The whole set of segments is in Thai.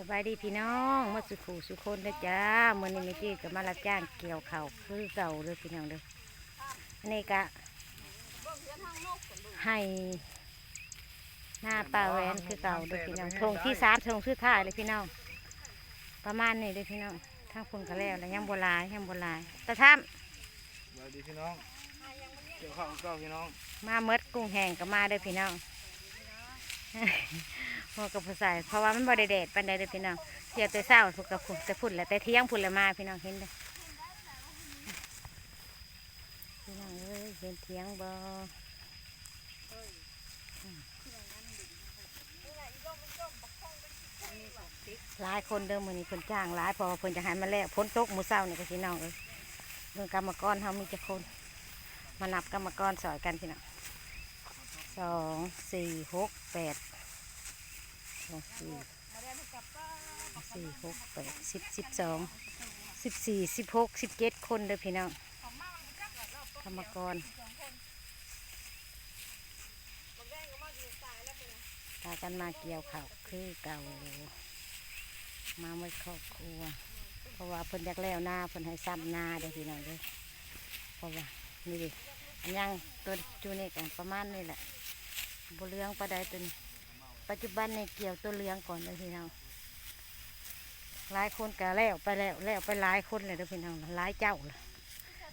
สบายดีพี่น้องมาสุขูสุคนนะจ้ามื่อนี้เมื่อกี้ก็มารับจ้างเกี่ยวข้าวคือเก่าเลยพี่น้องเลยอันนี้ก็ให้หน้าปลาแหวนคือเก่าเลยพี่น้องทงที่สามทงสุดท้ายเลยพี่น้อง ประมาณนี้เลยพี่น้องทั้งคนก็แล้วแล้วยังโบหลายยังโบหลายตะท่ามสวัสดีพี่น้องเกี่ยวข้าวกับเก้าพี่น้อง มาเมดกุ้งแห้งก็มาเด้อพี่น้อง พวกับผู้ใส่เพราะว่ามันบ่ได้แดดปานใดเด้อพี่น้องเดี๋ยวแต่เช้าพวกกับผุแต่พุ่นแหละแต่เที่ยงพุ่นละมาพี่น้องเห็นเด้อพี่น้องเอ้ยเห็นเที่ยงบ่หลายคนเดิมมือนี้เพิ่นจ้างหลายพอเพิ่นจะใหายมาแล้วพ้นตกมือเศร้านี่ก็พี่น้องเอ้ยเรื่องกรรมกรเฮามีจะคน มานับกรรมกรสอยกันพี่น้องสองสี่หกแปด สองสี่สี่หกแปดสิบสิบสองสิบสี่สิบหกสิบเจ็ดคนเด้อพี่น้องกรรมกรพากันมาเกี่ยวข้าวคือเก่ามาไม่ครอบครัว เพราะว่าเพิ่นอยากแล้วหน้าเพิ่นให้ซ้ำหน้าเด้อพี่น้องเด้อเพราะว่านี่ดิยังตัวจูนี่กันประมาณนี้แหละบเรืองประใดตัวนี้ ปัจจุบันในเกี่ยวตัวเรืองก่อนเลยพี่น้องหลายคนก็แล้วไปแล้วแล้วไปหลายคนเลยเด้อพี่น้องหลายเจ้าละ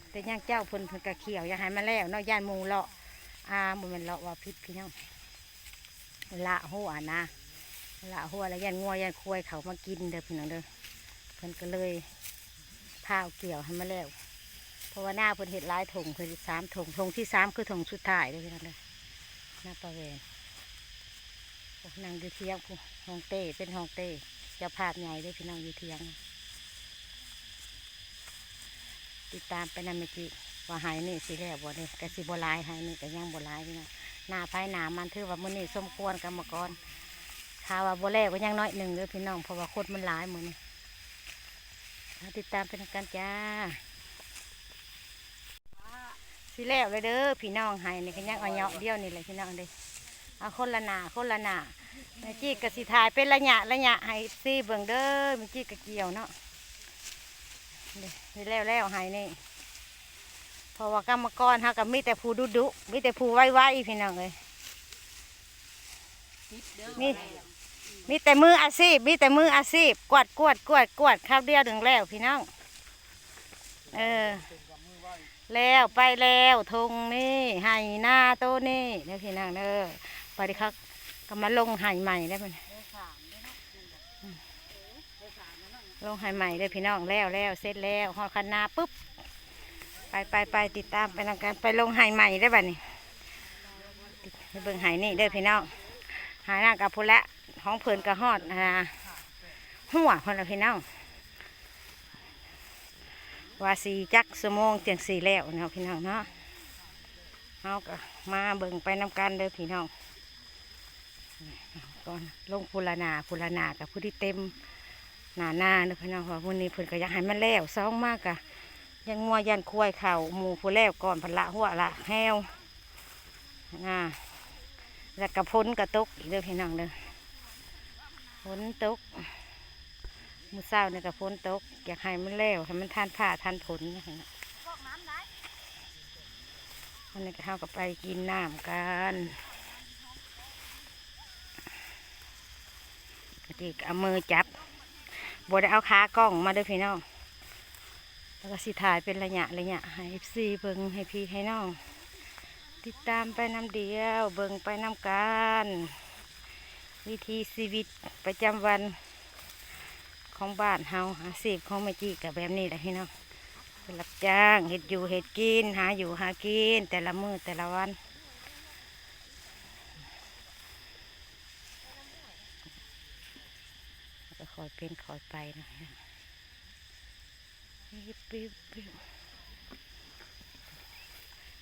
แต่ยังเจ้าเพิ่นเพิ่นก็เขียวอยากให้มาแล้วนาะย่านมูเลาะอาบ่แมันเลาะว่าพิษพี่น้องละหัวนะละหัวแล้วยันงัวยันควายเขามากินเด้อพี่น้องเด้อเพิ่นก็เลยพาเอาเกี่ยวให้มาแล้วเพราะว่าหน้าเพิ่นเห็ดหลายถงเพิ่นสามถงถงที่สามคือถงสุดท้ายเลยพี่น้องเลยหน้าประเว นโอ้นั่งอยู่เทียงกูห้องเต้เป็นห้องเต้เจ้าภาพใหญ่เลยพี่น้องอยู่เทียง ติดตามไปนำเมจิว่าหายนี่สิแล้วบ่เนี่ยกะสิบ่หลายหายนี่ก็ยังโบลายพี่น้องหน้าภายหนามันถือว่ามือนี้สมควรกรรมกรถ้าว่าบ่แล้วก็ยังน้อยหนึ่งเลยพี่น้องเพราะว่าคนมันหลายมือนี้เอาติดตามเป็นกันจ้าสิแล้วเลยเด้อพี่น้องให้นี่ก็ยังเอาเยาะเดียวนี่แหละพี่น้องเด้ เอาคนละหนาคนละหนาแม่จี้กสิถ่ายเป็นระยะระยะให้ซีเบิ่งเด้อแม่จี้กะเกี่ยวเนาะนี่นี่แล้วแล้วให้นี่เพราะว่ากรรมกรเฮากับมีแต่ผู้ดุดุมีแต่ผู้ไวไวๆพี่น้องเลยมีมีแต่มืออาชีพมีแต่มืออาชีพกวาดกวาดกวาดกวาดข้าวเดียวถึงแล้วพี่น้องเออแล้วไปแล้วทงนี่ไห่หน้าโตนี่เด้อพี่นางเด้อ ไปดิครับก็มาลงไห่ใหม่ได้มันลงไห่ใหม่ได้พี่น้องแล้วแล้วเสร็จแล้วหอคันนาปุ๊บไปไปไปติดตามไปนำกันไปลงไห่ใหม่ได้บัดนี้ไปเบิ่งไห่นี่เด้อพี่น้องหาหน้ากับพุละห้องเพลินกระหอดนะหัวคนละพี่น้องว่าสีจักสมองเตียงสีแล้วเนาะพี่น้องเนาะเอาก็มาเบิ่งไปน้ำกันเด้อพี่น้อง ก่อนลงพุลนาพุลนากับผู้ที่เต็มหนาหน้าเด้อพี่น้องเพราะวันนี้เพิ่นก็อยากให้มันแล้วสองมากกะยังงัวยันควายเข่าหมูผู้แล้วก่อนพนละหัวละแห้วนะแล้วก็พ้นกระตุกอีกเด้อพี่น้องเด้อพ้นตุกมือเศร้าเนี่ยกับฝนตุกอยากให้มันแล้วให้มันทานผ้าทานผลนะฮะวันนี้ก็เข้ากับไปกินน้ำกัน กติกเอามือจับบได้เอาขากล้องมาด้วยพี่น้อง แล้วก็สิถ่ายเป็นระยะระยะให้ซีเบิงให้พี่ให้น้อง ติดตามไปน้ำเดียว เบิงไปน้ำกันวิธีชีวิตประจำวันของบ้านเฮาอาชีพของแม่จีกับแบบนี้แหละพี่น้องเป็นรับจ้างเห็ดอยู่เห็ดกิน หาอยู่หากิน แต่ละมือแต่ละวัน ก็คอยเป็นคอยไปนะปิ๊บปิ๊บปิ๊บ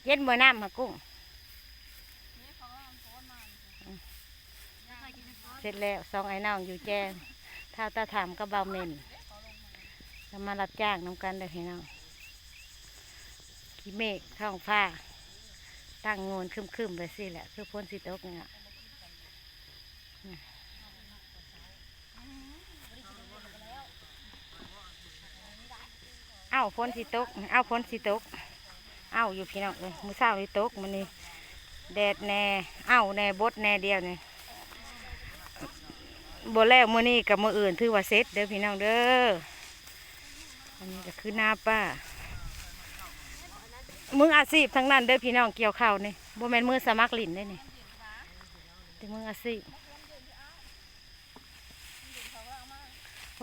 เย็นบ่น้ำมากุ้ง เสร็จแล้วสองไอ้น้องอยู่แจ้งถ้าตาถามก็เบาเมนจะมารับจ้างน้ำกันเด้อพี่น้องขี้เมฆท้องฟ้า ตั้งงนคึมๆไปสิแหละ คือพ้นสิตกเนี่ยาฝนสิตกเอ้าฝนสิตกเอ้าอยู่พี่น้องเลยมือเช้านี่ตกมันนี่แดดแน่เอ้าแน่บดแน่เดียวนี่บแล้วมือนี้กับมืออื่นถือว่าเซ็ตเด้อพี่น้องเด้ออันนี้ก็คือหน้าป้ามืออาชีพทั้งนั้นเด้อพี่น้องเกี่ยวข้าวนี่บ่แม่นมือสมัครลินได้นี่แต่มืออาชีพ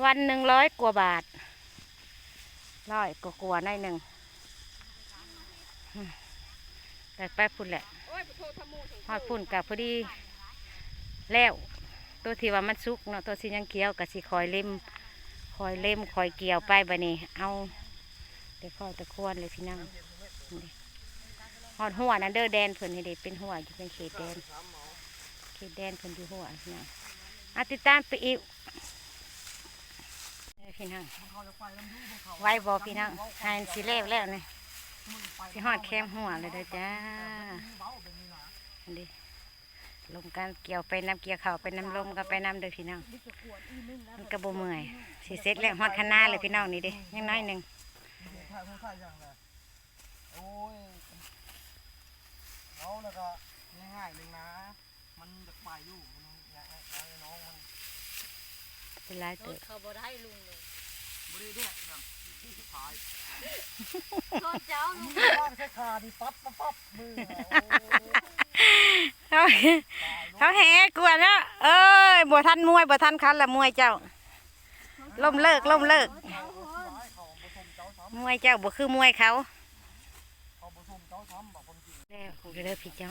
วันหนึ่งร้อยกว่าบาท ร้อยกว่ากว่าๆหน่อยหนึ่งแต่ไปพุ่นแหละฮอดพุ่นกับพอดีแล้วตัวที่ว่ามันสุกเนาะตัวสียังเกี่ยวกับสีคอยเล่มคอยเล่มคอยเกี่ยวไปบะนี้เอาเดี๋ยวคอยตะควรเลยพี่น้องนี่อดหัวนั่นเด้อแดนเพิ่นให้เด็เป็นหัวอยู่เป็นเขตแดนเขตแดนเพิ่นอยู่หัวพี่น้อาติดตามไปอีก พี่น้องไว้บอพี่น้องหายสีเล้วแล้วนี่สิฮอดแคมหัวเลยเด้อจ้าอันนี้ลงการเกี่ยวไปน้ำเกี่ยวเข่าไปน้ำลมก็ไปน้ำเด้อพี่น้องมันกระโบเมื่อยสิเสร็จแล้วฮอดคณะเลยพี่น้องนี่เด้ยังน้อยหนึ่งถ่ายมือถ่ายอย่างไรโอ้ยเอาแล้วก็ง่ายๆหนึ่งนะ มันจะไปอยู่มันอยากให้น้องมัน เป็นไรเตอเขาบ่ได้ลุงเลยบริเวณนะถ่ายโทษเจ้าลุงว่างแค่ขาดีปั๊บปั๊บปั๊บมือเขาเขาแหกวนแล้วเอ้ยบัวทันมวยบัวทันคันละมวยเจ้าล่มเลิกล่มเลิกมวยเจ้าบ่คือมวยเขาเขาผสมเจ้าทำแบบคนจริงแล้วเด้อพี่เจ้า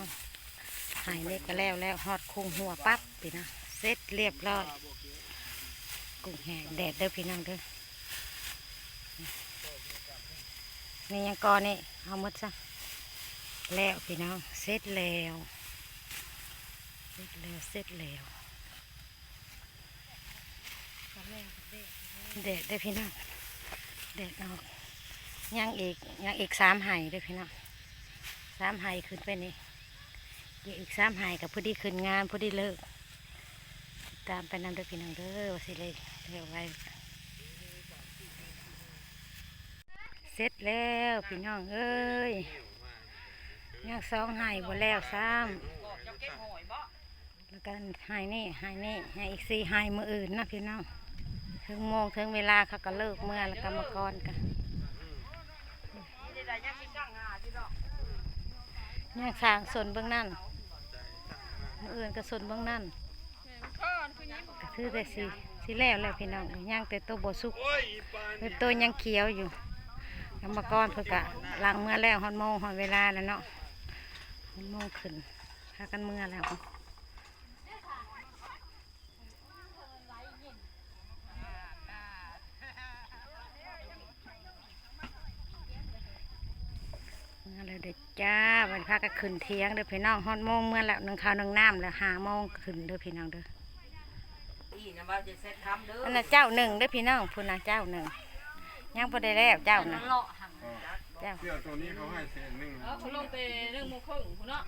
หายเล็กก็แล้วแล้วฮอดคุงหัวปั๊บพี่นะเสร็จเรียบร้อยกุ้ งแห้งแดดเด้อพี่น้องเด้อนี่ยังกอนนี่เอาหมดซะแล้วพี่น้องเสร็จแล้วเสร็จแล้วเสร็จแล้วแดดเด้อพี่น้องแดดออกยังอีกยังอีกสามไห้เด้อพี่น้องสามไห้ขึ้นไปนี่เดี๋ยวอีกสามไห้กับพอดีขึ้นงานพอดีเลิก ตามไปนำเด้อพี่น้องเด้อว่าสิเลย เร็วไว้เสร็จแล้วพี่น้องเอ้ยยังสองไห้บ่แล้วซ้ำแล้วกันไห้นี่ไห้นี่ไห้อีกสี่ไห้มืออื่นนะพี่น้องถึงโมงถึงเวลาเขาก็เลิกเมื่อแล้วก็มากรกันเนี่ยสร้างสนเบื้องนั่นมืออื่นก็สนเบื้องนั่นก็คือแต่สี สีแล้วแล้วพี่น้องย่างแต่ตัวบสุกเป็นตัวยังเขียวอยู่กรรมกรเพื่อกะล้างเมื่อแล้วฮอนโมงฮอนเวลาแล้วเนาะฮอนโมงขึ้นพากันเมื่อแล้วเมื่อแล้วเด็ดจ้าวันพากันขึ้นเที่ยงเด้อพี่น้องฮอนโมงเมื่อแล้วหนึ่งข้าวหนึ่งน้ำแล้วหาโมงขึ้นเด้อพี่น้องเด้อ อีนะว่าจะเซ็ตคำเด้ออันนั้นเจ้าหนึ่งเด้อพี่น้องพูนนะเจ้าหนึ่งยังพอได้แล้วเจ้านะเลาะหังเจ้าเสื้อตัวนี้เขาให้เศษหนึ่งเออเขาลงไปเรื่องโมงครึ่งคุณเนาะ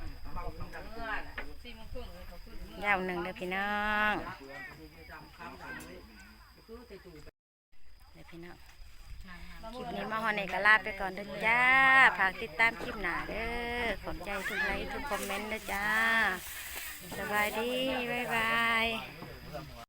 สี่โมงครึ่งเขาขึ้นเมื่อเจ้าหนึ่งเด้อพี่น้องเด้อพี่น้องคลิปนี้มาฮอนเอกลาไปก่อนเด้อจ้าฝากติดตามคลิปหน้าเด้อขอบใจทุกไลค์ทุกคอมเมนต์เด้อจ้าสบายดีบ๊ายบาย